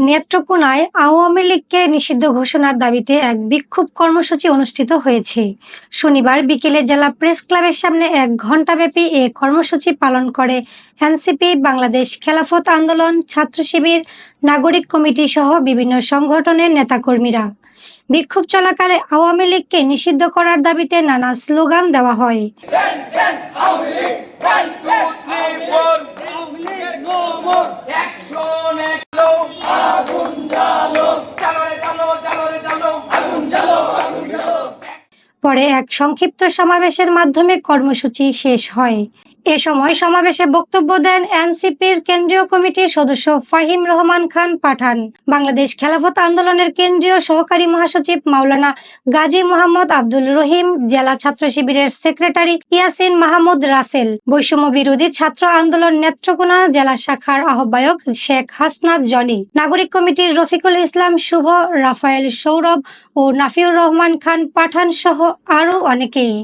নেত্রকোনায় আওয়ামী লীগকে নিষিদ্ধ ঘোষণার দাবিতে এক বিক্ষোভ কর্মসূচি অনুষ্ঠিত হয়েছে শনিবার বিকেলে জেলা প্রেস ক্লাবের সামনে এক ঘণ্টাব্যাপী এ কর্মসূচি পালন করে এনসিপি বাংলাদেশ খেলাফত আন্দোলন ছাত্র শিবির নাগরিক কমিটি সহ বিভিন্ন সংগঠনের নেতাকর্মীরা বিক্ষোভ চলাকালে আওয়ামী লীগকে নিষিদ্ধ করার দাবিতে নানা স্লোগান দেওয়া হয় Action, পরে এক সংক্ষিপ্ত সমাবেশের মাধ্যমে কর্মসূচি শেষ হয়। এ সময় সমাবেশে বক্তব্য দেন এনসিপির কেন্দ্রীয় কমিটির সদস্য ফাহিম রহমান খান পাঠান। বাংলাদেশ খেলাফত আন্দোলনের কেন্দ্রীয় সহকারী মহাসচিব মাওলানা গাজী মোহাম্মদ আব্দুল রহিম, জেলা ছাত্র শিবিরের সেক্রেটারি ইয়াসিন মাহমুদ রাসেল, বৈষম্য বিরোধী ছাত্র আন্দোলন নেত্রকোনা জেলা শাখার আহ্বায়ক শেখ হাসনাত জনি, নাগরিক কমিটির রফিকুল ইসলাম শুভ, রাফায়েল সৌরভ ও নাফিউর রহমান খান পাঠান সহ আরও অনেকেই।